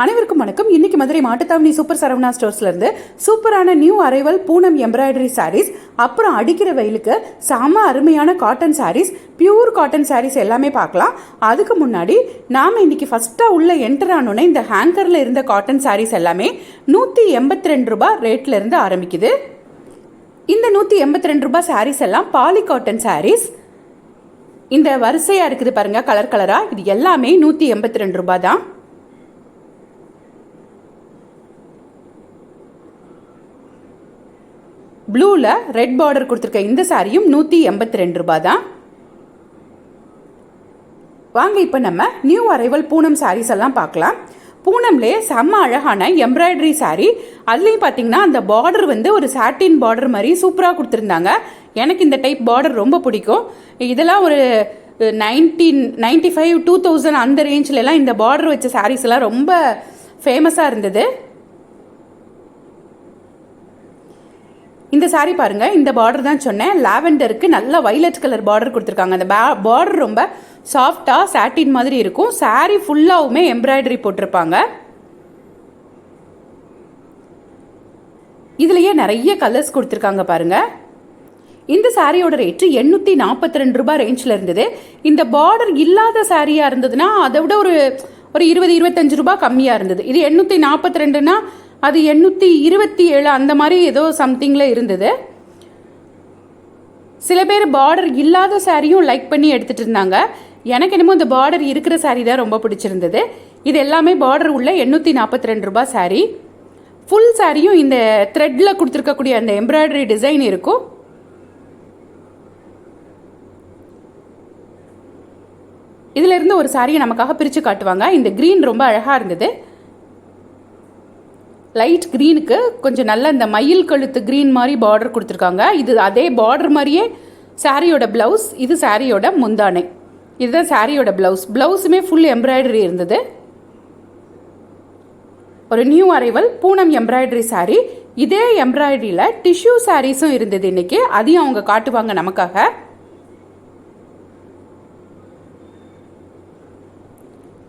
அனைவருக்கும் வணக்கம். இன்னைக்கு மதுரை மாட்டுத்தாவணி சூப்பர் சரவணா ஸ்டோர்ஸ்லேருந்து சூப்பரான new arrival Poonam embroidery sarees அப்புறம் அடிக்கிற வெயிலுக்கு செம அருமையான cotton sarees pure cotton sarees எல்லாமே பார்க்கலாம். அதுக்கு முன்னாடி நாம் இன்னைக்கு ஃபஸ்ட்டாக உள்ள என்டர் ஆனோன்னே இந்த ஹேங்கரில் இருந்த காட்டன் சாரீஸ் எல்லாமே நூற்றி எண்பத்தி ரெண்டு ரூபாய் ரேட்லேருந்து ஆரம்பிக்குது. இந்த நூற்றி எண்பத்தி ரெண்டு ரூபாய் சாரீஸ் எல்லாம் பாலி காட்டன் சாரீஸ் இந்த வரிசையாக இருக்குது பாருங்க கலர் கலராக இது எல்லாமே நூற்றி எண்பத்தி ரெண்டு ரூபாய் தான். ப்ளூவில் ரெட் பார்டர் கொடுத்துருக்க இந்த சாரியும் நூற்றி எண்பத்தி ரெண்டு ரூபாய் தான் வாங்க இப்போ நம்ம நியூ அரைவல் பூனம் சாரீஸ் எல்லாம் பார்க்கலாம். பூனம்லே செம்ம அழகான எம்ப்ராய்டரி சாரீ அதுலேயும் பார்த்தீங்கன்னா அந்த பார்டர் வந்து ஒரு சாட்டின் பார்டர் மாதிரி சூப்பராக கொடுத்துருந்தாங்க. எனக்கு இந்த டைப் பார்டர் ரொம்ப பிடிக்கும். இதெல்லாம் ஒரு nineteen ninety five two thousand அந்த ரேஞ்சிலலாம் இந்த பார்டர் வச்ச சாரீஸ் எல்லாம் ரொம்ப ஃபேமஸாக இருந்தது. இந்த சாரீ பாருங்க இந்த பார்டர் தான் சொன்னேன். லாவெண்டருக்கு நல்ல வைலட் கலர் பார்டர் கொடுத்துருக்காங்க. அந்த பார்டர் ரொம்ப சாஃப்டாக சாட்டின் மாதிரி இருக்கும். சாரீ ஃபுல்லாகவுமே எம்ப்ராய்டரி போட்டிருப்பாங்க. இதுலயே நிறைய கலர்ஸ் கொடுத்துருக்காங்க பாருங்க. இந்த சாரியோட ரேட்டு எண்ணூற்றி நாற்பத்தி ரெண்டு ரூபாய் ரேஞ்சில் இருந்தது. இந்த பார்டர் இல்லாத சாரியாக இருந்ததுன்னா அதை விட ஒரு ஒரு இருபது இருபத்தஞ்சு ரூபாய் கம்மியாக இருந்தது. இது எண்ணூற்றி நாற்பத்தி ரெண்டுனா அது எண்ணூற்றி இருபத்தி ஏழு அந்த மாதிரி ஏதோ சம்திங்கில் இருந்தது. சில பேர் பார்டர் இல்லாத சாரியும் லைக் பண்ணி எடுத்துகிட்டு இருந்தாங்க. எனக்கு என்னமோ இந்த பார்டர் இருக்கிற சாரீ தான் ரொம்ப பிடிச்சிருந்தது. இது எல்லாமே பார்டர் உள்ள எண்ணூற்றி நாற்பத்தி ரெண்டு ரூபாய் சாரீ ஃபுல் சாரியும் இந்த த்ரெட்டில் கொடுத்துருக்கக்கூடிய அந்த எம்ப்ராய்டரி டிசைன் இருக்கும். இதிலிருந்து ஒரு சாரியை நமக்காக பிரித்து காட்டுவாங்க. இந்த க்ரீன் ரொம்ப அழகாக இருந்தது. லைட் க்ரீனுக்கு கொஞ்சம் நல்ல இந்த மயில் கழுத்து க்ரீன் மாதிரி பார்டர் கொடுத்துருக்காங்க. இது அதே பார்டர் மாதிரியே சாரியோட ப்ளவுஸ் இது சாரியோட முந்தானை. இதுதான் சாரியோட ப்ளவுஸ் ப்ளவுஸுமே ஃபுல் எம்ப்ராய்டரி இருந்தது. ஒரு new arrival Poonam embroidery saree இதே எம்ப்ராய்டரியில் டிஷ்யூ சாரீஸும் இருந்தது இன்னைக்கு. அதையும் அவங்க காட்டுவாங்க நமக்காக.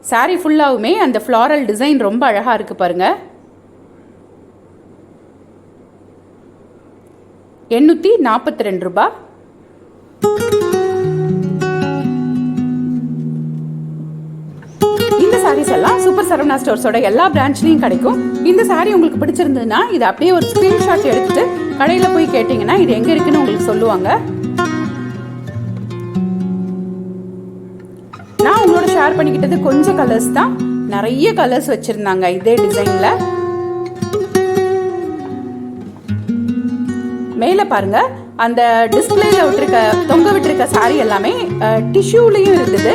சாரி ஃபுல்லாகவுமே அந்த ஃப்ளாரல் டிசைன் ரொம்ப அழகாக இருக்குது பாருங்கள் எண்ணூற்றி நாற்பத்தி ரெண்டு ரூபா. இந்த சாரீஸ் எல்லாம் சூப்பர் சரவணா ஸ்டோர்ஸோட எல்லா பிரான்ச்லையும் கிடைக்கும். இந்த சாரீ உங்களுக்கு பிடிச்சிருந்ததுன்னா இதை அப்படியே ஒரு ஸ்க்ரீன்ஷாட் எடுத்துட்டு கடையில் போய் கேட்டிங்கன்னா இது எங்கே இருக்குன்னு உங்களுக்கு சொல்லுவாங்க. நான் உங்களோட ஷேர் பண்ணிக்கிட்டது கொஞ்சம் கலர்ஸ் தான். நிறைய கலர்ஸ் வச்சுருந்தாங்க இதே டிசைனில் மேலே பாருங்க. அந்த டிஸ்பிளேல விட்டுருக்க தொங்க விட்டுருக்க சாரி எல்லாமே டிஷ்யூலையும் இருந்தது.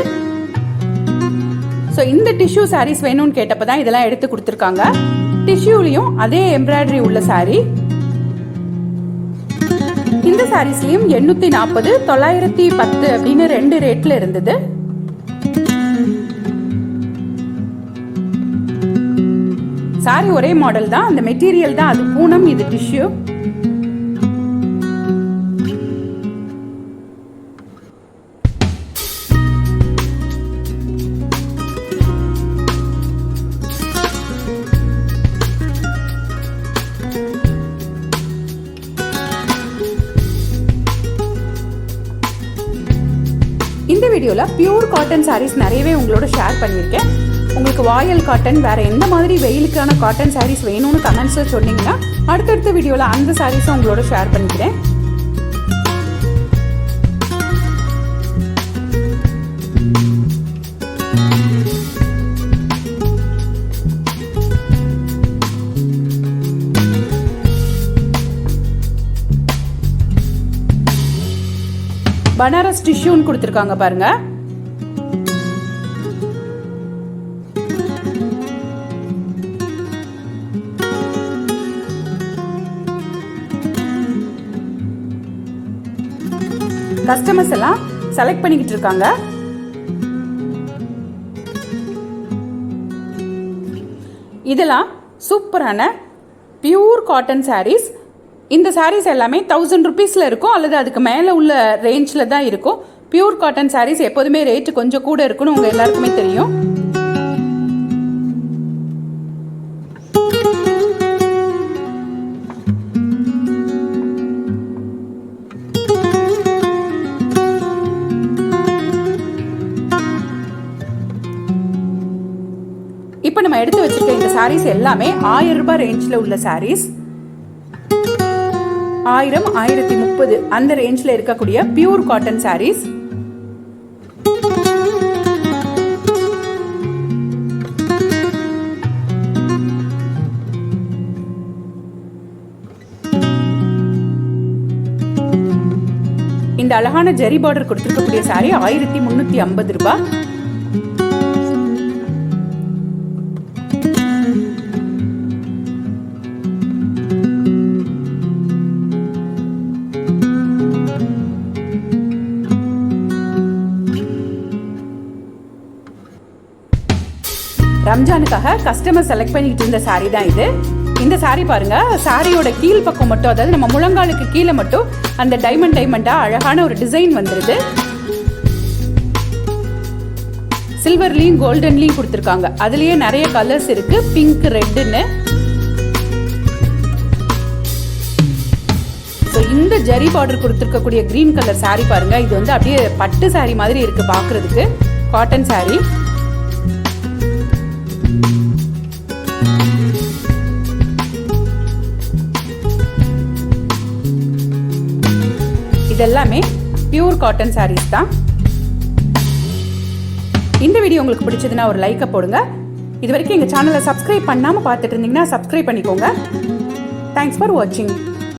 ஸோ இந்த டிஷ்யூ சாரீஸ் வேணும்னு கேட்டப்போ தான் இதெல்லாம் எடுத்து கொடுத்துருக்காங்க. டிஷ்யூலையும் அதே எம்ப்ராய்டரி உள்ள சாரி இந்த சாரீஸ்லயும் எண்ணூத்தி நாற்பது தொள்ளாயிரத்தி பத்து அப்படின்னு ரெண்டு ரேட்ல இருந்தது. சாரி ஒரே மாடல் தான் அந்த மெட்டீரியல் தான் அது பூனம் இது டிஷ்யூ இந்த வீடியோவில் பியூர் காட்டன் சாரீஸ் நிறையவே உங்களோட ஷேர் பண்ணியிருக்கேன். உங்களுக்கு வாயல் காட்டன் வேற எந்த மாதிரி வெயிலுக்கான காட்டன் சாரீஸ் வேணும்னு கமெண்ட்ஸில் சொன்னீங்கன்னா அடுத்தடுத்த வீடியோவில் அந்த சாரீஸும் உங்களோட ஷேர் பண்ணிக்கிறேன். பனாரஸ் டிஷ்யூன்னு கொடுத்துருக்காங்க பாருங்க. கஸ்டமர்ஸ் எல்லாம் செலக்ட் பண்ணிக்கிட்டு இருக்காங்க. இதெல்லாம் சூப்பரான பியூர் காட்டன் சாரீஸ் இந்த சாரீஸ் எல்லாமே தௌசண்ட் ருபீஸில் இருக்கும். அல்லது அதுக்கு மேலே உள்ள ரேஞ்சில் தான் இருக்கும். பியூர் காட்டன் சாரீஸ் எப்போதுமே ரேட்டு கொஞ்சம் கூட இருக்குன்னு உங்கள் எல்லாருக்குமே தெரியும். இப்போ நம்ம எடுத்து வச்சுருக்க இந்த சாரீஸ் எல்லாமே ஆயிரம் ரூபாய் ரேஞ்சில் உள்ள சாரீஸ் ஆயிரம் ஆயிரத்தி முப்பது அந்த ரேஞ்சில் இருக்கக்கூடிய பியூர் காட்டன் சாரீஸ் இந்த அழகான ஜெரி பார்டர் கொடுத்துருக்கக்கூடிய சாரி ஆயிரத்தி முன்னூத்தி ஐம்பது ரூபாய். ரம்ஜானுக்காக கஸ்டமர் செலக்ட் பண்ணிக்கிட்டு இருந்த சாரீ தான் இது. இந்த saree பாருங்க சாரியோட கீழ் பக்கம் மட்டும் அதாவது நம்ம முழங்காலுக்கு கீழே மட்டும் அந்த டைமண்ட் டைமண்டா அழகான ஒரு டிசைன் வந்துருது. சில்வர்லயும் கோல்டன்லயும் கொடுத்துருக்காங்க. அதுலயே நிறைய கலர்ஸ் இருக்கு. பிங்க் ரெட்டுன்னு ஸோ இந்த ஜரி பார்டர் கொடுத்துருக்கக்கூடிய க்ரீன் கலர் saree பாருங்க. இது வந்து அப்படியே பட்டு saree மாதிரி இருக்கு பார்க்குறதுக்கு காட்டன் saree. இதெல்லாமே பியூர் காட்டன் சாரீஸ் தான். இந்த வீடியோ உங்களுக்கு பிடிச்சதுன்னா ஒரு லைக்கை போடுங்க. இது வரைக்கும் எங்கள் சேனலை சப்ஸ்கிரைப் பண்ணாமல் பார்த்துட்டு இருந்தீங்கன்னா சப்ஸ்கிரைப் பண்ணிக்கோங்க. தேங்க்ஸ் ஃபார் வாட்சிங்